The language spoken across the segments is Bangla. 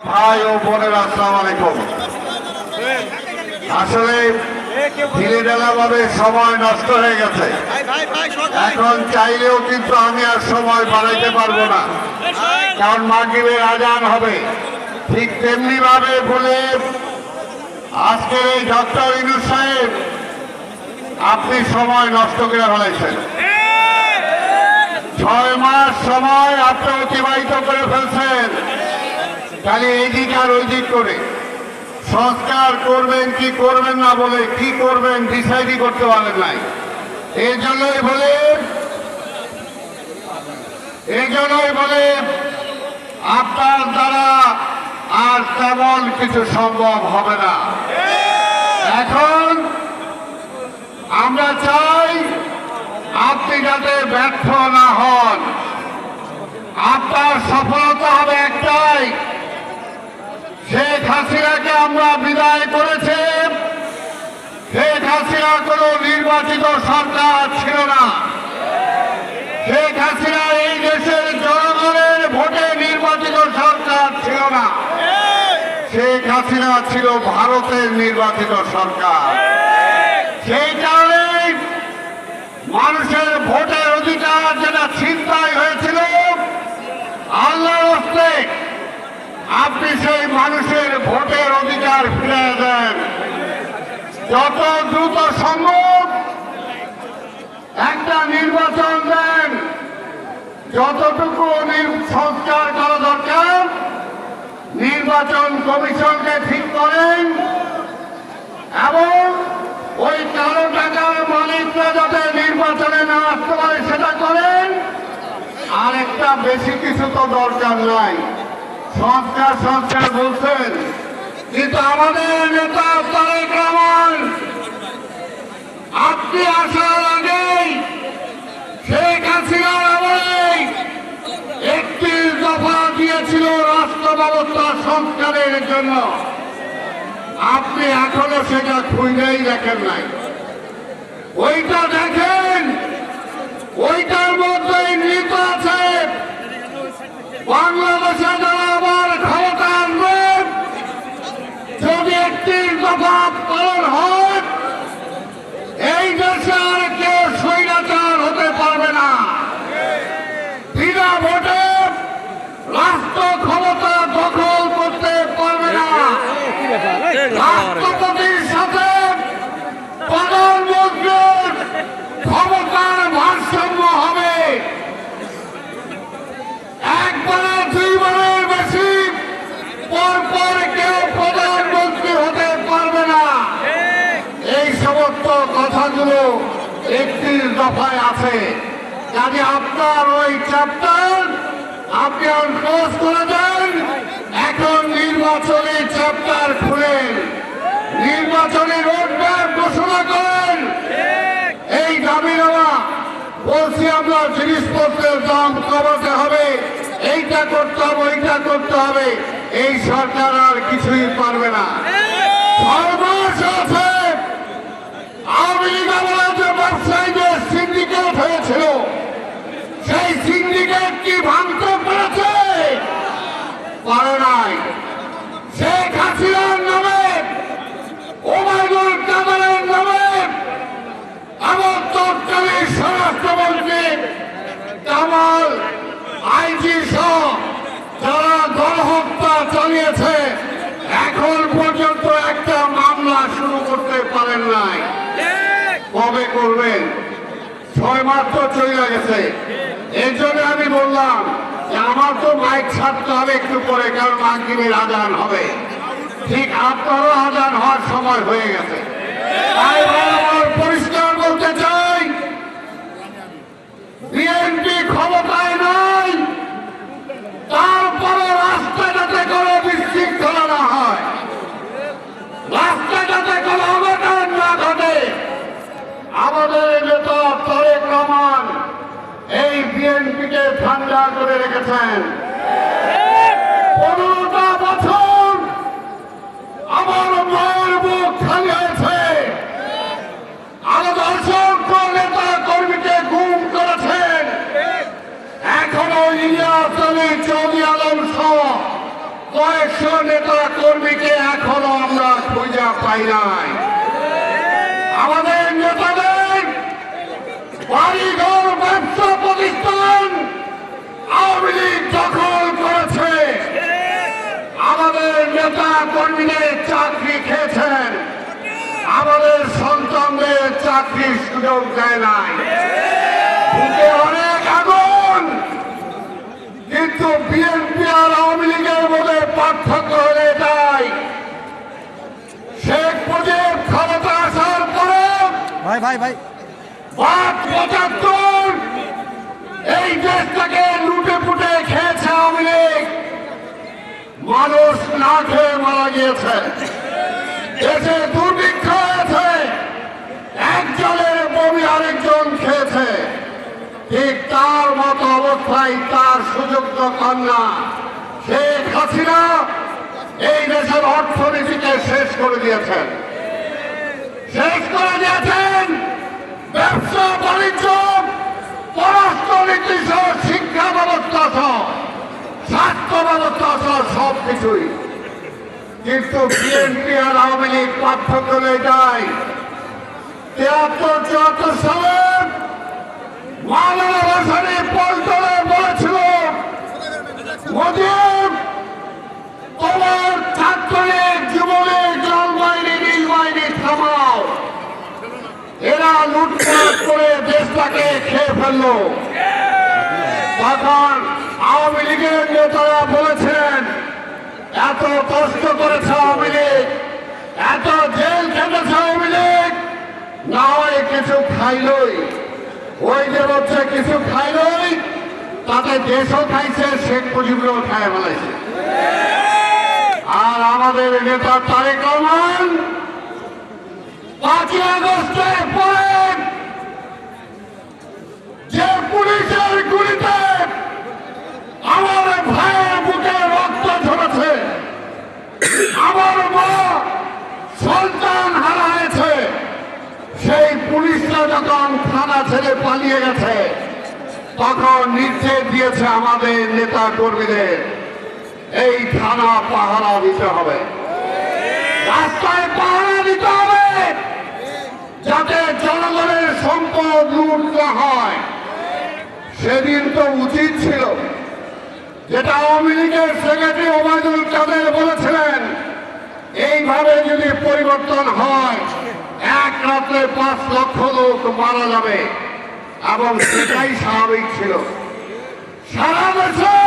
ভাই ও বোনের, আসসালাম আলাইকুম। আসলে ধীরে ভাবে সময় নষ্ট হয়ে গেছে। এখন চাইলেও কিন্তু আমি আর সময় বাড়াইতে পারব না। কারণ মাগরিবের আজান হবে। ঠিক তেমনি ভাবে বলে আজকের এই ডক্টর ইনু সাহেব, আপনি সময় নষ্ট করে ফেলেছেন। ছয় মাস সময় আপনি অতিবাহিত করে ফেলছেন। খালি এই আর ওই দিক করে। সংস্কার করবেন, কি করবেন না বলে, কি করবেন ডিসাইডই করতে পারেন নাই। এই জন্যই বলে, এই জন্যই বলে, আপনার দ্বারা আর তেমন কিছু সম্ভব হবে না। এখন আমরা চাই আপনি যাতে ব্যর্থ না হন। আপনার সফলতা হবে হাসিনাকে আমরা বিদায় করেছি। শেখ হাসিনা কোন নির্বাচিত সরকার ছিল না। শেখ হাসিনা এই দেশের জনগণের ভোটে নির্বাচিত সরকার ছিল না। শেখ হাসিনা ছিল ভারতের নির্বাচিত সরকার। সেই কারণে মানুষের ভোটের অধিকার যেটা চিন্তায় হয়েছিল আল্লাহ আপনি সেই মানুষের ভোটের অধিকার ফিরে দেন। যত দ্রুত সম্ভব একটা নির্বাচন দেন। যতটুকু সংস্কার করা দরকার, নির্বাচন কমিশনকে ঠিক করেন এবং ওই কালো টাকার মালিকরা যাতে নির্বাচনে না আসতে পারে, সেটা করেন। আর একটা বেশি কিছু তো দরকার নাই। সংস্কার সংস্কার বলছেন। কিন্তু আমাদের নেতা তারেক রহমান, আপনি আসার আগেই শেখ হাসিনার আমলেই একটি দফা দিয়েছিল রাষ্ট্র ব্যবস্থা সংস্কারের জন্য। আপনি এখনও সেটা খুঁজেই দেখেন নাই। ওইটা দেখেন, ওইটার মধ্যেই নিহিত আছে বাংলাদেশে যারা আবার ক্ষমতা আসবে যদি একটি দফা পালন হয় এই দেশে আর কেউ স্বৈরাচার হতে পারবে না বিনা ভোটে রাষ্ট্র ক্ষমতা দখল করতে পারবে না রাষ্ট্রপতির সাথে প্রধানমন্ত্রীর ক্ষমতার ভারসাম্য হবে। একবারে দুইবারের বেশি পর পর কেউ প্রধানমন্ত্রী হতে পারবে না। এই সমস্ত কথাগুলো একটি দফায় আছে। কাজে আপনার ওই চ্যাপ্টার আপনি ক্লোজ করে দেন এখন নির্বাচনী চ্যাপ্টার খুলেন। নির্বাচনী রোডম্যাপ ঘোষণা করেন। এই দাবি নেওয়া, বলছি আমরা জিনিসপত্রের দাম কমাতে হবে। এইটা করতে হবে ওইটা করতে হবে। এই সরকার আর কিছুই পারবে না। সিন্ডিকেট হয়েছিল। সেই সিন্ডিকেট কি ভাঙতে পেরেছে পারে নাই শেখ হাসিনার নামে ওবায়দুল কামালের নামে এবং তৎকালীন স্বরাষ্ট্রমন্ত্রী কামাল আইজি সহ যারা গণহত্যা চালিয়েছে এখন পর্যন্ত একটা মামলা শুরু করতে পারেন নাই কবে করবেন। ছয় মাস তো চলে গেছে। এর জন্য আমি বললাম যে আমার তো মাইক ছাড়তে হবে একটু পরে, কারণ মাগরিবের আজান হবে। ঠিক আপনারও আজান হওয়ার সময় হয়ে গেছে। পরিষ্কার বলতে চাই, বিএনপি ক্ষমতায় নাই তারপরে রাস্তা যাতে করে বিশৃঙ্খলা না হয় রাস্তা যাতে কোনো অঘটন না ঘটে আমাদের নেতা তারেক রহমান এই বিএনপিকে ঠান্ডা রেখেছেন। পনেরোটা বছর আমার মায়ের খালি আমাদের অসংখ্য নেতা কর্মীকে গুম করেছেন। এখনও ইলিয়াস চৌধুরী আলম সহ কয়েকশো নেতা কর্মীকে এখনও আমরা খুঁজে পাই নাই। আমাদের নেতাদের বাড়িঘর আওয়ামী লীগ দখল করেছে। আমাদের নেতা কর্মীদের চাকরি খেয়েছেন। আমাদের সন্তানদের চাকরির সুযোগ দেয় নাই। বুকে অনেক আগুন। কিন্তু বিএনপি আর আওয়ামী লীগের মধ্যে পার্থক্য হলে এটাই। শেখ মুজিব ক্ষমতা আসার পরে ভাই ভাই ভাই। পাঁচ পঁচাত্তর। এই দেশটাকে লুটে পুটে খেয়েছে আওয়ামী লীগ মানুষ না খেয়ে মারা গিয়েছে। দেশে দুর্ভিক্ষ হয়েছে একজনের বমি আরেকজন খেয়েছে। ঠিক তার মতো অবস্থায় তার সুযোগ্য কন্যা শেখ হাসিনা এই দেশের অর্থনীতিকে শেষ করে দিয়েছেন। শেষ করে দিয়েছেন ব্যবসা, বাণিজ্য, পররাষ্ট্রনীতি সহ শিক্ষা ব্যবস্থা সহ, স্বাস্থ্য ব্যবস্থা সহ সব কিছুই কিন্তু বিএনপি আর আওয়ামী লীগ পার্থক্য হলে যায় তিয়াত্তর, চুয়াত্তর সালে মাওলানা ভাসানী পল্টনে বলেছিল তোমার ছাত্রলীগ যুবলীগ বাহিনী নীল বাহিনী থামাও। এরা লুটপাট করে দেশটাকে খেয়ে ফেলল। তখন আওয়ামী লীগের নেতারা বলেছেন এত কষ্ট করেছে আওয়ামী লীগ, এত জেল খেটেছে আওয়ামী লীগ। না হয় কিছু খাইলই। ওই যে হচ্ছে কিছু খাইলই, তাতে দেশও খাইছে, শেখ মুজিবুরও খায় ফেলেছে। আর আমাদের নেতা তারেক রহমান, পাঁচই আগস্টের পরে যে পুলিশের গুলিতে আমার ভাইয়ের বুকে রক্ত ঝরেছে আমার মা সন্তান হারাইছে সেই পুলিশরা যখন থানা ছেড়ে পালিয়ে গেছে, তখন নির্দেশ দিয়েছে আমাদের নেতা কর্মীদের, এই থানা পাহারা দিতে হবে। রাস্তায় পাহারা দিতে হবে, যাতে জনগণের সম্পদ লুট না হয়। সেদিন তো উচিত ছিল, যেটা আওয়ামী লীগের পরিবর্তন হয়। এক রাত্রে পাঁচ লক্ষ লোক মারা যাবে এবং সেটাই স্বাভাবিক ছিল। সারা দেশে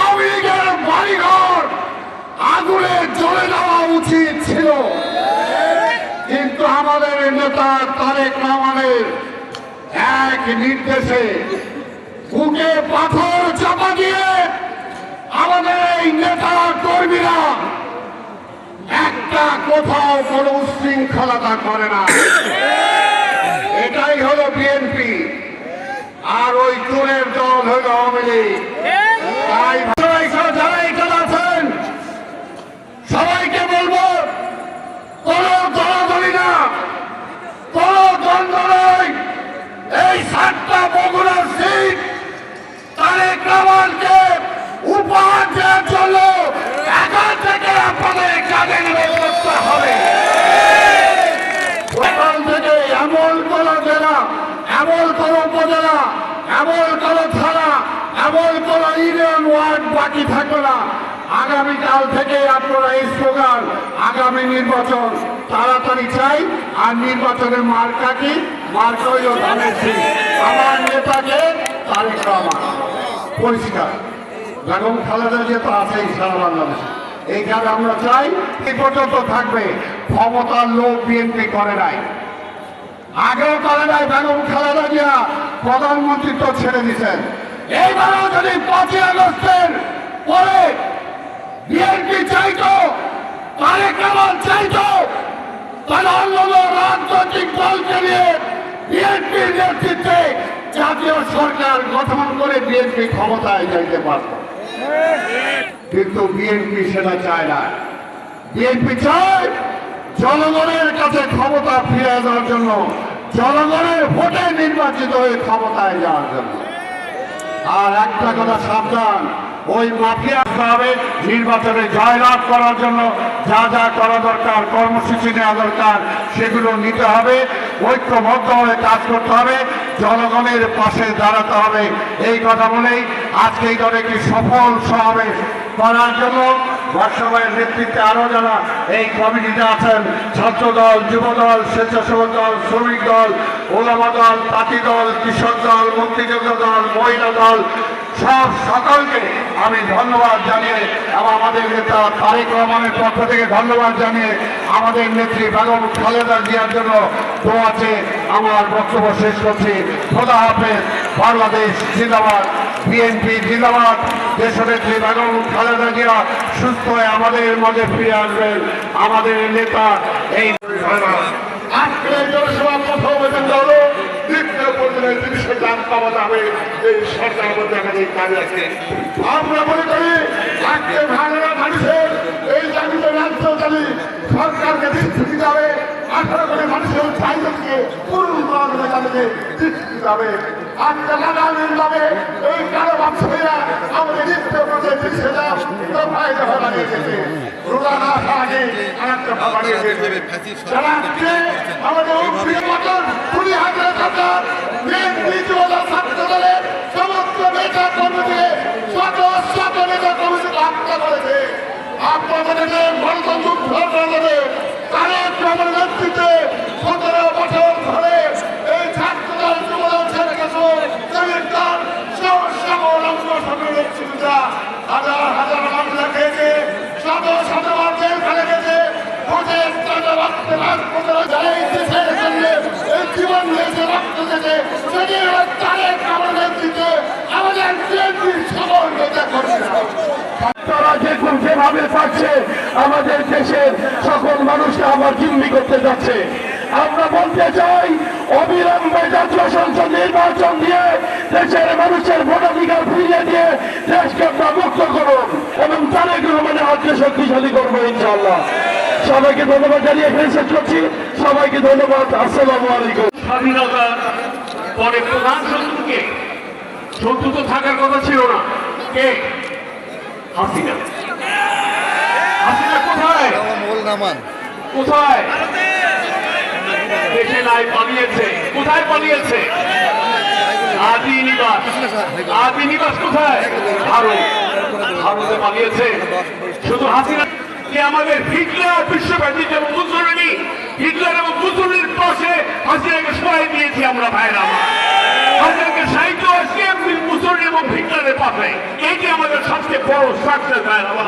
আওয়ামী লীগের বাড়িঘর আগুনে জ্বলে যাওয়া উচিত ছিল। কিন্তু আমাদের নেতা তারেক রহমানের এক নির্দেশে বুকে পাথর চাপা দিয়ে আমাদের এই নেতা কর্মীরা একটা কোথাও কোন উশৃঙ্খলতা করে না। এটাই হলো বিএনপি আর ওই চোরের দল হলো আওয়ামী লীগ। তাই সবাইকে বলব কোন দলাদলি না কোন দ্বন্দ্ব নয় এই সাতটা বগুড়ার সিট তারেক রহমানকে উপহার দেওয়ার জন্য এখন থেকে আপনাদের কাজে নিয়োগ করতে হবে ওখান থেকে এমন কোন জেলা এমন কোন উপজেলা এমন কোন থানা এমন কোন ইউনিয়ন ওয়ার্ড বাকি থাকবে না। আগামীকাল থেকে আপনারা এই স্লোগান, আগামী নির্বাচন তাড়াতাড়ি চাই। আর নির্বাচনের মার্কা কি? মার্কা হইল ধানের সিং আমার নেতাকে তারেক রহমান। পরিষ্কার। বেগম খালেদা জিয়া তো আছেই সারা বাংলাদেশে। এইখানে আমরা চাই, এই পর্যন্ত থাকবে। ক্ষমতার লোক বিএনপি করে নাই। আগেও করে নাই বেগম খালেদা জিয়া। প্রধানমন্ত্রী তো ছেড়ে দিচ্ছেন এইবারও যদি পাঁচই আগস্টের পরে বিএনপি চাইতো, তারেক রহমান চাইতো তাহলে অন্য রাজনৈতিক দলকে নিয়ে বিএনপির নেতৃত্বে জাতীয় সরকার গঠন করে বিএনপি ক্ষমতায় যাইতে পারত। কিন্তু বিএনপি সেটা চায় না। বিএনপি চায় জনগণের কাছে ক্ষমতা ফিরে দেওয়ার জন্য, জনগণের ভোটে নির্বাচিত হয়ে ক্ষমতায় যাওয়ার জন্য। আর একটা কথা সাবধান ওই মাফিয়া হবে নির্বাচনে জয়লাভ করার জন্য যা যা করা দরকার, কর্মসূচি নেওয়া দরকার, সেগুলো নিতে হবে। ঐক্যবদ্ধ হয়ে কাজ করতে হবে। জনগণের পাশে দাঁড়াতে হবে। এই কথা বলেই আজকে এই দলে একটি সফল সমাবেশ করার জন্য বর্ষবাইয়ের নেতৃত্বে আরও যারা এই কমিটিতে আছেন ছাত্র দল যুব দল স্বেচ্ছাসেবক দল, শ্রমিক দল, ওলামা দল পাতি দল, কৃষক দল, মুক্তিযোদ্ধা দল, মহিলা দল সব সকলকে আমি ধন্যবাদ জানিয়ে এবং আমাদের নেতা তারেক রহমানের পক্ষ থেকে ধন্যবাদ জানিয়ে আমাদের নেত্রী বেগম খালেদা জিয়ার জন্য দোয়াতে আমার বক্তব্য শেষ করছি। খোদা হাফেজ, বাংলাদেশ জিন্দাবাদ, বিএনপি জিন্দাবাদ, দেশনেত্রী বেগম খালেদা জিয়া সুস্থ হয়ে আমাদের মাঝে ফিরে আসবেন। আমাদের নেতা এই আজকে জনসভা প্রথম দ্বিতীয় পর্যায়ে তিরিশে পাওয়া যাবে। এই সরকার মধ্যে আমাদের কাজ আছে আমরা মনে করি, আজকে ভাঙা মানুষের এই জাতিতে রাজ্য চালি সরকারকে দৃষ্টি দিতে হবে। আঠারো কোটি মানুষের চাহিদাকে পূরণ করার জন্য তাদেরকে দৃষ্টি দিতে হবে। এই কালো ব্যবসায়ীরা আমাদের দ্বিতীয় পর্যায়ে তিরিশে গ্রাম দফায় দফা দিয়েছে। রোজা না আগে কুড়ি হাজার টাকা বিএনপি যুবদল ছাত্র দলের সমস্ত নেতা কর্মীকে শত শত নেতা কর্মীকে হত্যা করেছে আপনাদের গণতন্ত্র করে তারেক রহমানের নেতৃত্বে সতেরো বছর ধরে এই ছাত্র দল যুবদল ছেড়ে গেছে। দল সব সকল অঙ্গ সকল নেতৃত্বরা হাজার হাজার মামলা খেয়েছে, শত শত জেল ফেলে গেছে। ভোটের রক্ত রক্ত করে যারা এই দেশের জন্য এই জীবন দিয়েছে রক্ত দিয়েছে সেটি আমাদের বিএনপির সকল তারা কোন যেভাবে পাচ্ছে আমাদের দেশের সকল মানুষকে আবার জিম্মি করতে যাচ্ছে। আমরা বলতে চাই অবিলম্বে জাতীয় সংসদ নির্বাচন দিয়ে দেশের মানুষের ভোটাধিকার ফিরিয়ে দিয়ে দেশকে আমরা মুক্ত করুন এবং তারেক রহমানের হাতকে শক্তিশালী করব ইনশাল্লাহ সবাইকে ধন্যবাদ জানিয়ে এখানে করছি। সবাইকে ধন্যবাদ। আসসালামু আলাইকুম। স্বাধীনতার পরে প্রধান শত্রুকে শত্রু তো থাকার কথা ছিল না। কে? হাসিনা। হাসিনা কোথায়? কোথায়? দেশে নাই পালিয়েছে। কোথায় পালিয়েছে? আদি নিবাস। আদি নিবাস কোথায়? ভারত। ভারতে পালিয়েছে। শুধু হাসিনা যে আমাদের হিটলার বিশ্বব্যাপী যেমন মুসলিনী হিটলার এবং মুসলিনের পাশে হাসিনাকে সবাই দিয়েছি আমরা ভাইরা আমার। হাসিনাকে সাহিত্য মুসলিন এবং হিটলারের পাবে এইটি আমাদের সবচেয়ে বড় আমার